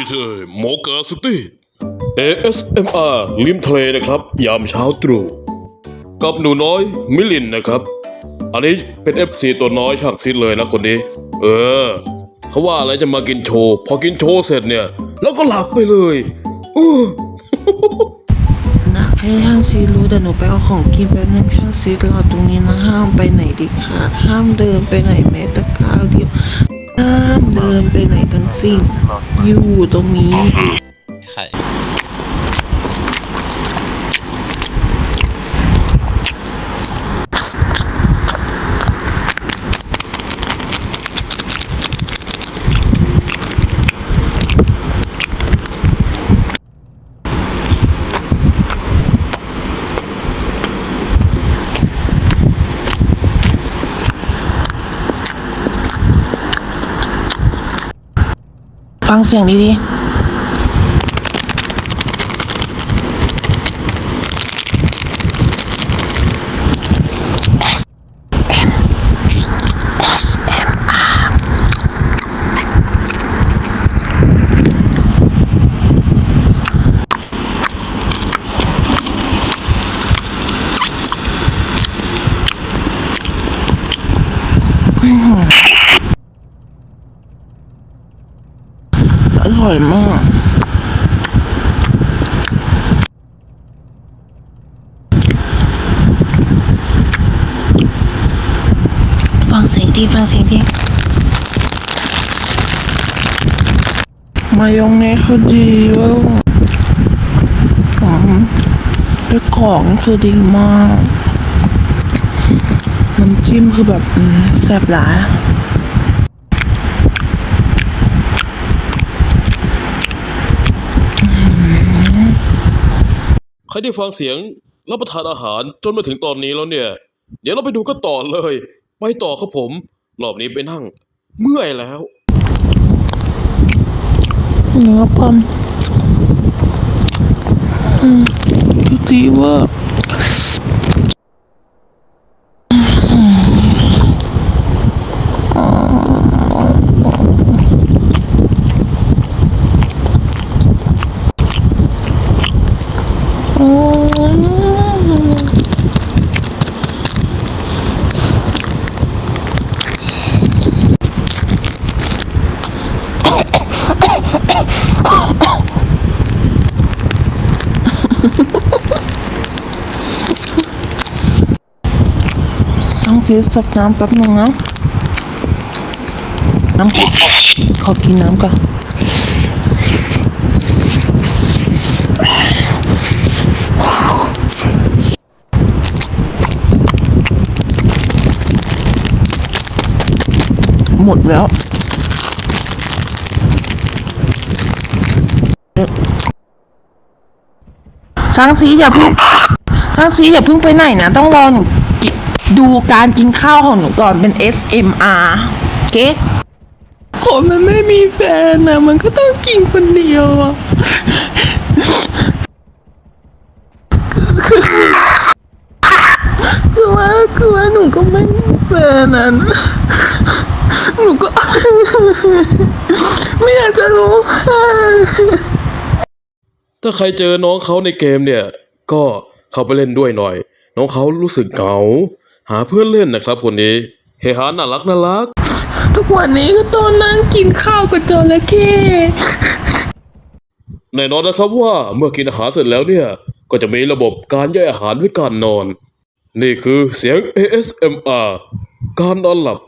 ที่เธอโมกาสตี้ ASMR ริมทะเลนะครับ ยามเช้าตรู่กับหนูน้อยมิลินนะครับ อันนี้เป็น FC ตัวน้อยช่างซิดเลยนะคนนี้ เออเขาว่าอะไรจะมากินโชว์ พอกินโชว์เสร็จเนี่ย แล้วก็หลับไปเลยอู้นะให้ช่างซีรู้แต่หนูไปเอาของกินแป๊บนึงช่างซีรอตรงนี้นะห้ามไปไหนดิขาดห้ามเดินไปไหนแม้แต่ก้าวเดียวามเดินไปไหนทั้งสิ้น อยู่ตรงนี้ ใคร ฟังเสียงดีๆ ร่อยมาก ฟังเสียงดีฟังเสียงดีมายองเนสคือดีเว่าหอมแล้วของคือดีมาก น้ำจิ้มคือแบบอืมแซ่บหลาย ใครได้ฟังเสียงรับประทานอาหารจนมาถึงตอนนี้แล้วเนี่ย เดี๋ยวเราไปดูกันต่อเลย ไปต่อครับผมรอบนี้ไปนั่ง เมื่อยแล้วเนื้อปลาอืมดีว่า ต้องซื้อสักน้ำแป๊บนึงนะน้ำขอกินน้ำก่อน หมดแล้วช้างสีอย่าเพิ่งช้างสีอย่าเพิ่งไปไหนนะต้องรอหนูกิดูการกินข้าวของหนูก่อนเป็น SMR โอเคนมันไม่มีแฟนนะมันก็ต้องกินคนเดียวอะคือว่าคือว่าหนูก็ไม่มีแฟนนะ หนูก็ ไม่อยากจะรู้ค่ะถ้าใครเจอน้องเขาในเกมเนี่ย ก็เข้าไปเล่นด้วยหน่อย น้องเขารู้สึกเหงา หาเพื่อนเล่นนะครับคนนี้ เฮฮาน่ารักน่ารัก ทุกวันนี้ก็ต้องนั่งกินข้าวกับจระเข้แน่นอนนะครับว่าเมื่อกินอาหารเสร็จแล้วเนี่ย ก็จะมีระบบการย่อยอาหารด้วยการนอน นี่คือเสียง ASMR การนอนหลับ